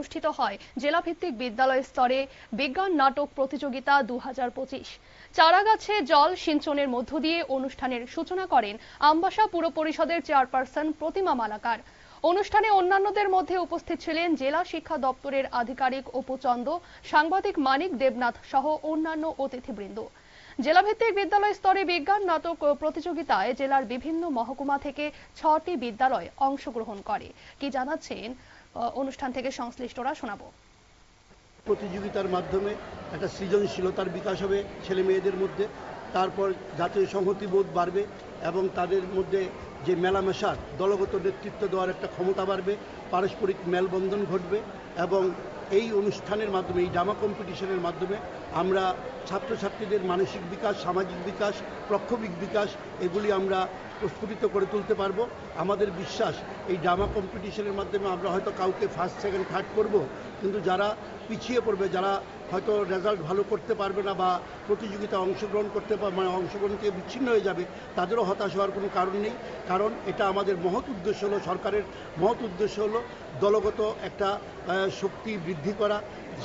অনুষ্ঠিত হয়। জেলাভিত্তিক বিদ্যালয় স্তরে বিজ্ঞান নাটক প্রতিযোগিতা দু চারাগাছে জল সিঞ্চনের মধ্য দিয়ে অনুষ্ঠানের সূচনা করেন আমবাসা পুর পরিষদের চেয়ারপারসন প্রতিমা মালাকার। অনুষ্ঠানে অন্যান্যদের মধ্যে উপস্থিত ছিলেন জেলা শিক্ষা দপ্তরের আধিকারিক অপুচন্দ, সাংবাদিক মানিক দেবনাথ সহ অন্যান্য অতিথিবৃন্দ। জেলাভিত্তিক বিদ্যালয় স্তরে বিজ্ঞান নাটক প্রতিযোগিতায় জেলার বিভিন্ন মহকুমা থেকে ছটি বিদ্যালয় অংশগ্রহণ করে। কি জানাচ্ছেন অনুষ্ঠান থেকে সংশ্লিষ্টরা শোনাবো। প্রতিযোগিতার মাধ্যমে একটা সৃজনশীলতার বিকাশ হবে ছেলে মেয়েদের মধ্যে। তারপর জাতীয় সংহতিবোধ বাড়বে এবং তাদের মধ্যে যে মেলামেশার, দলগত নেতৃত্ব দেওয়ার একটা ক্ষমতা বাড়বে, পারস্পরিক মেলবন্ধন ঘটবে এবং এই অনুষ্ঠানের মাধ্যমে, এই ড্রামা কম্পিটিশনের মাধ্যমে আমরা ছাত্রছাত্রীদের মানসিক বিকাশ, সামাজিক বিকাশ, প্রক্ষোভিক বিকাশ, এগুলি আমরা প্রস্ফুটিত করে তুলতে পারব। আমাদের বিশ্বাস, এই ড্রামা কম্পিটিশনের মাধ্যমে আমরা হয়তো কাউকে ফার্স্ট সেকেন্ড থার্ড করব, কিন্তু যারা পিছিয়ে পড়বে, যারা হয়তো রেজাল্ট ভালো করতে পারবে না বা প্রতিযোগিতায় অংশগ্রহণ করতে পারবে মানে অংশগ্রহণ থেকে বিচ্ছিন্ন হয়ে যাবে, তাদেরও হতাশ হওয়ার কোনো কারণ নেই। কারণ এটা আমাদের মহৎ উদ্দেশ্য হলো, সরকারের মহৎ উদ্দেশ্য হলো দলগত একটা শক্তি বৃদ্ধি করা,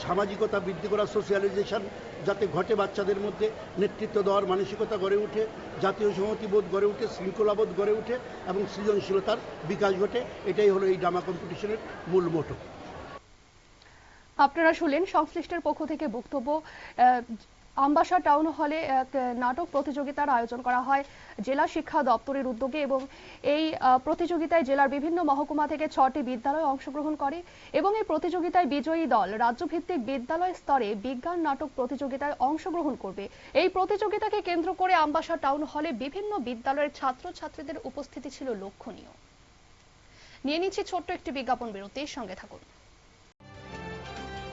সামাজিকতা বৃদ্ধি করা সোশ্যালাইজেশন যাতে ঘটে বাচ্চাদের মধ্যে, নেতৃত্ব দেওয়ার মানসিকতা গড়ে ওঠে জাতীয় সংহতিবোধ গড়ে উঠে শৃঙ্খলাবোধ গড়ে ওঠে এবং সৃজনশীলতার বিকাশ ঘটে, এটাই হলো এই ড্রামা কম্পিটিশনের মূল মোটো আপনারা শুনলেন সংশ্লিষ্টের পক্ষ থেকে বক্তব্য আমবাসা টাউন হলে নাটক প্রতিযোগিতার আয়োজন করা হয় জেলা শিক্ষা দপ্তরের উদ্যোগে এবং এই প্রতিযোগিতায় জেলার বিভিন্ন মহকুমা থেকে ছটি বিদ্যালয় অংশগ্রহণ করে এবং এই প্রতিযোগিতায় বিজয়ী দল রাজ্যভিত্তিক বিদ্যালয় স্তরে বিজ্ঞান নাটক প্রতিযোগিতায় অংশগ্রহণ করবে। এই প্রতিযোগিতাকে কেন্দ্র করে আমবাসা টাউন হলে বিভিন্ন বিদ্যালয়ের ছাত্রছাত্রীদের উপস্থিতি ছিল লক্ষণীয়। নিয়ে নিচ্ছি ছোট্ট একটি বিজ্ঞাপন বিরতির সঙ্গে থাকুন।